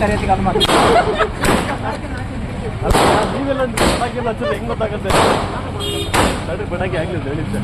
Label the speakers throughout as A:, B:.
A: ಹೇಳ್ತಾರೆ ಅಂತ ಅದು ಮಾಡಿ
B: ನೀವೆಲ್ಲ ಹೆಂಗ್ ಗೊತ್ತಾಗುತ್ತೆ? ಬೆಳಗ್ಗೆ ಆಗ್ಲಿಲ್ಲ ಹೇಳಿದ್ದೆ.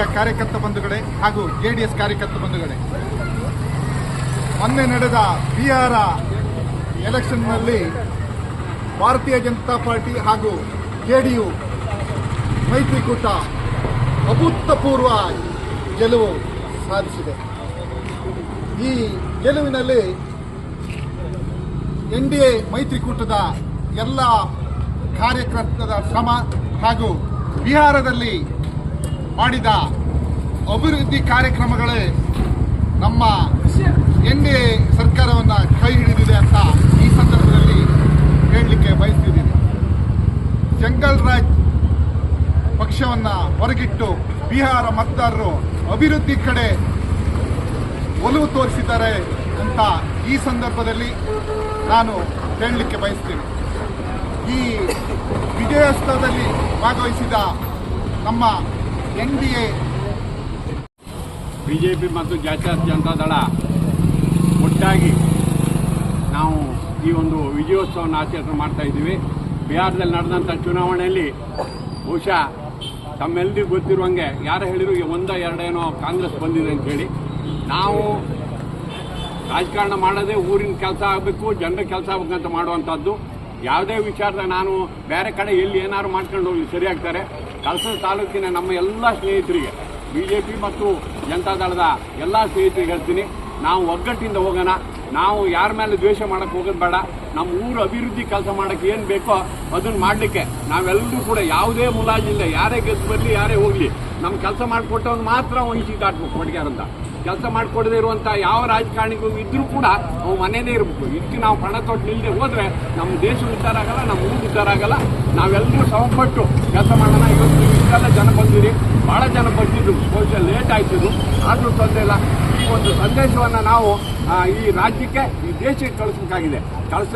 C: ಪಾರ್ಟಿಯ ಕಾರ್ಯಕರ್ತ ಬಂಧುಗಳೇ ಹಾಗೂ ಜೆಡಿಎಸ್ ಕಾರ್ಯಕರ್ತ ಬಂಧುಗಳೇ. ಮೊನ್ನೆ ನಡೆದ ಬಿಹಾರ ಎಲೆಕ್ಷನ್ನಲ್ಲಿ ಭಾರತೀಯ ಜನತಾ ಪಾರ್ಟಿ ಹಾಗೂ ಜೆಡಿಯು ಮೈತ್ರಿಕೂಟ ಅಭೂತಪೂರ್ವ ಗೆಲುವು ಸಾಧಿಸಿದೆ. ಈ ಗೆಲುವಿನಲ್ಲಿ ಎನ್ ಡಿ ಎ ಮೈತ್ರಿಕೂಟದ ಎಲ್ಲ ಕಾರ್ಯಕರ್ತರ ಶ್ರಮ ಹಾಗೂ ಬಿಹಾರದಲ್ಲಿ ಮಾಡಿದ ಅಭಿವೃದ್ಧಿ ಕಾರ್ಯಕ್ರಮಗಳೇ ನಮ್ಮ ಎನ್ ಡಿ ಸರ್ಕಾರವನ್ನು ಕೈ ಹಿಡಿದಿದೆ ಅಂತ ಈ ಸಂದರ್ಭದಲ್ಲಿ ಹೇಳಲಿಕ್ಕೆ ಬಯಸ್ತಿದ್ದೀನಿ. ಜಂಗಲ್ ರಾಜ್ ಪಕ್ಷವನ್ನು ಹೊರಗಿಟ್ಟು ಬಿಹಾರ ಮತದಾರರು ಅಭಿವೃದ್ಧಿ ಕಡೆ ಒಲವು ತೋರಿಸಿದ್ದಾರೆ ಅಂತ ಈ ಸಂದರ್ಭದಲ್ಲಿ ನಾನು ಹೇಳಲಿಕ್ಕೆ ಬಯಸ್ತೀನಿ. ಈ ವಿಜಯೋತ್ಸವದಲ್ಲಿ ಭಾಗವಹಿಸಿದ ನಮ್ಮ ಎನ್ ಡಿ ಎ.
D: ಬಿಜೆಪಿ ಮತ್ತು ಜಾತ್ಯ ಜನತಾ ದಳ ಒಟ್ಟಾಗಿ ನಾವು ಈ ಒಂದು ವಿಜಯೋತ್ಸವವನ್ನು ಆಚರಣೆ ಮಾಡ್ತಾ ಇದ್ದೀವಿ. ಬಿಹಾರದಲ್ಲಿ ನಡೆದಂಥ ಚುನಾವಣೆಯಲ್ಲಿ ಬಹುಶಃ ತಮ್ಮೆಲ್ಲರಿಗೂ ಗೊತ್ತಿರುವಂಗೆ ಯಾರು ಹೇಳಿದ್ರು ಒಂದ ಎರಡೇನೋ ಕಾಂಗ್ರೆಸ್ ಬಂದಿದೆ ಅಂತೇಳಿ ನಾವು ರಾಜಕಾರಣ ಮಾಡದೆ ಊರಿನ ಕೆಲಸ ಆಗಬೇಕು, ಜನರ ಕೆಲಸ ಆಗಬೇಕಂತ ಮಾಡುವಂಥದ್ದು. ಯಾವುದೇ ವಿಚಾರದ ನಾನು ಬೇರೆ ಕಡೆ ಎಲ್ಲಿ ಏನಾದ್ರು ಮಾಡ್ಕೊಂಡು ಹೋಗಿ ಸರಿಯಾಗ್ತಾರೆ. ಕಳಸದ ತಾಲೂಕಿನ ನಮ್ಮ ಎಲ್ಲ ಸ್ನೇಹಿತರಿಗೆ ಬಿ ಜೆ ಪಿ ಮತ್ತು ಜನತಾ ದಳದ ಎಲ್ಲ ಸ್ನೇಹಿತರಿಗೆ ಹೇಳ್ತೀನಿ. ನಾವು ಒಗ್ಗಟ್ಟಿಂದ ಹೋಗೋಣ. ನಾವು ಯಾರ ಮೇಲೆ ದ್ವೇಷ ಮಾಡಕ್ಕೆ ಹೋಗೋದು ಬೇಡ. ನಮ್ಮ ಊರು ಅಭಿವೃದ್ಧಿ ಕೆಲಸ ಮಾಡಕ್ಕೆ ಏನು ಬೇಕೋ ಅದನ್ನ ಮಾಡಲಿಕ್ಕೆ ನಾವೆಲ್ಲರೂ ಕೂಡ ಯಾವುದೇ ಮುಲಾಜಿಲ್ಲ, ಯಾರೇ ಗೆದ್ದು ಬರಲಿ, ಯಾರೇ ಹೋಗಲಿ ನಮ್ಮ ಕೆಲಸ ಮಾಡಿಕೊಟ್ಟವ್ನು ಮಾತ್ರ ವಂಚಿ ದಾಟ್ಬೇಕು ಕೊಡ್ಗ್ಯಾರಂತ ಕೆಲಸ ಮಾಡಿಕೊಡದೇ ಇರುವಂಥ ಯಾವ ರಾಜಕಾರಣಿಗೂ ಇದ್ರೂ ಕೂಡ ನಾವು ಮನೇನೇ ಇರಬೇಕು. ಇಷ್ಟು ನಾವು ಪಣ ತೊಟ್ಟು ನಿಲ್ಲದೆ ಹೋದ್ರೆ ನಮ್ಮ ದೇಶ ಉದ್ಧಾರ ಆಗಲ್ಲ, ನಮ್ಮ ಊರು ಉದ್ಧಾರ ಆಗಲ್ಲ. ನಾವೆಲ್ಲರೂ ಶ್ರಮಪಟ್ಟು ಕೆಲಸ ಮಾಡೋಣ. ಇವತ್ತು ಇಷ್ಟೆಲ್ಲ ಜನ ಬಂದಿರಿ. ಭಾಳ ಜನ ಬಂದಿದ್ದು ಬಹುಶಃ ಲೇಟ್ ಆಯ್ತಿದ್ರು ಆದರೂ ತೊಂದರೆ ಇಲ್ಲ. ಈ ಒಂದು ಸಂದೇಶವನ್ನು ನಾವು ಈ ರಾಜ್ಯಕ್ಕೆ, ಈ ದೇಶಕ್ಕೆ ಕಳಿಸ್ಬೇಕಾಗಿದೆ.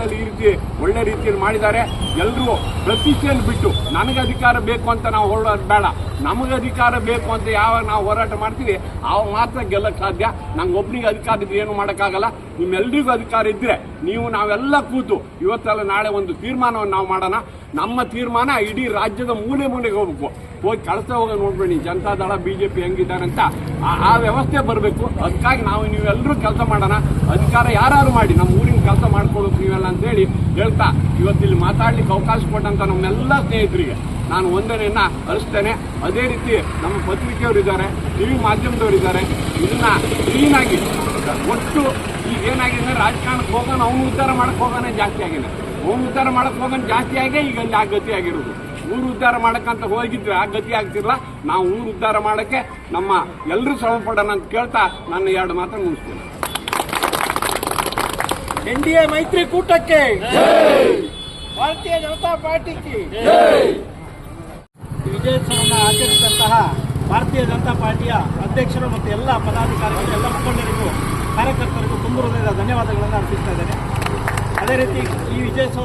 D: ಕಳಿಸಲು ಈ ರೀತಿ ಒಳ್ಳೆ ರೀತಿಯಲ್ಲಿ ಮಾಡಿದ್ದಾರೆ. ಎಲ್ಲರೂ ಪ್ರತಿಷ್ಠೆಯನ್ನು ಬಿಟ್ಟು ನನಗೆ ಅಧಿಕಾರ ಬೇಕು ಅಂತ ನಾವು ಹೊರಡೋದು ಬೇಡ. ನಮಗೆ ಅಧಿಕಾರ ಬೇಕು ಅಂತ ಯಾವಾಗ ನಾವು ಹೋರಾಟ ಮಾಡ್ತೀವಿ ಆವಾಗ ಮಾತ್ರ ಗೆಲ್ಲಕ್ಕೆ ಸಾಧ್ಯ. ನಂಗೆ ಒಬ್ಬನಿಗೆ ಅಧಿಕಾರ ಇದ್ರೆ ಏನು ಮಾಡೋಕ್ಕಾಗಲ್ಲ. ನಿಮ್ಮೆಲ್ಲರಿಗೂ ಅಧಿಕಾರ ಇದ್ದರೆ ನೀವು ನಾವೆಲ್ಲ ಕೂತು ಇವತ್ತಲ್ಲ ನಾಳೆ ಒಂದು ತೀರ್ಮಾನವನ್ನು ನಾವು ಮಾಡೋಣ. ನಮ್ಮ ತೀರ್ಮಾನ ಇಡೀ ರಾಜ್ಯದ ಮೂಲೆ ಮೂಲೆಗೆ ಹೋಗ್ಬೇಕು. ಹೋಗಿ ಕಳಸ ಹೋಗ ನೋಡ್ಬೇಡಿ. ಜನತಾ ದಳ ಬಿ ಜೆ ಪಿ ಹೆಂಗಿದ್ದಾರೆ ಅಂತ ಆ- ವ್ಯವಸ್ಥೆ ಬರಬೇಕು. ಅದಕ್ಕಾಗಿ ನಾವು ನೀವೆಲ್ಲರೂ ಕೆಲಸ ಮಾಡೋಣ. ಅಧಿಕಾರ ಯಾರು ಮಾಡಿ, ನಮ್ಮ ಊರಿನ ಕೆಲಸ ಮಾಡ್ಕೊಳ್ಬೇಕು ನೀವೆಲ್ಲ ಅಂತೇಳಿ ಹೇಳ್ತಾ ಇವತ್ತಿಲ್ಲಿ ಮಾತಾಡ್ಲಿಕ್ಕೆ ಅವಕಾಶ ಕೊಟ್ಟಂತ ನಮ್ಮೆಲ್ಲ ಸ್ನೇಹಿತರಿಗೆ ನಾನು ವಂದನೆಯನ್ನ ಅರಿಸ್ತೇನೆ. ಅದೇ ರೀತಿ ನಮ್ಮ ಪತ್ರಿಕೆಯವರು ಇದ್ದಾರೆ ಟಿವಿ ಮಾಧ್ಯಮದವರು ಇದ್ದಾರೆ ಇದನ್ನ ಕ್ಲೀನಾಗಿ ಒಟ್ಟು ಈಗ ಏನಾಗಿದೆ ಅಂದ್ರೆ ರಾಜಕಾರಣಕ್ಕೆ ಹೋಗೋಣ ಅವನು ಉದ್ಧಾರ ಮಾಡಕ್ಕೆ ಹೋಗೋಣ ಜಾಸ್ತಿ ಆಗಿದೆ. ಅವನು ಉದ್ಧಾರ ಮಾಡಕ್ಕೆ ಹೋಗೋಣ ಜಾಸ್ತಿ ಆಗೇ ಈಗ ಅಲ್ಲಿ ಆ ಗತಿ ಆಗಿರೋದು. ಊರು ಉದ್ಧಾರ ಮಾಡಕ್ಕಂತ ಹೋಗಿದ್ರೆ ಆ ಗತಿ ಆಗ್ತಿಲ್ಲ ನಾವು ಊರು ಉದ್ಧಾರ ಮಾಡಕ್ಕೆ ನಮ್ಮ ಎಲ್ಲರೂ ಶ್ರಮ ಪಡೋಣ ಅಂತ ಕೇಳ್ತಾ ನನ್ನ ಎರಡು ಮಾತ್ರ ಮುಗಿಸ್ತೇನೆ.
A: ಎನ್ ಡಿ ಎ ಮೈತ್ರಿಕೂಟಕ್ಕೆ ಭಾರತೀಯ ಜನತಾ ಪಾರ್ಟಿಗೆ ವಿಜಯೋತ್ಸವವನ್ನು ಆಚರಿಸಿದಂತಹ ಭಾರತೀಯ ಜನತಾ ಪಾರ್ಟಿಯ ಅಧ್ಯಕ್ಷರು ಮತ್ತು ಎಲ್ಲ ಪದಾಧಿಕಾರಿಗಳು ಎಲ್ಲ ಮುಖಂಡರಿಗೂ ಕಾರ್ಯಕರ್ತರಿಗೂ ತುಂಬ ಹೃದಯದ ಧನ್ಯವಾದಗಳನ್ನು ಅರ್ಪಿಸ್ತಾ ಇದ್ದೇನೆ. ಅದೇ ರೀತಿ ಈ ವಿಜಯೋತ್ಸವ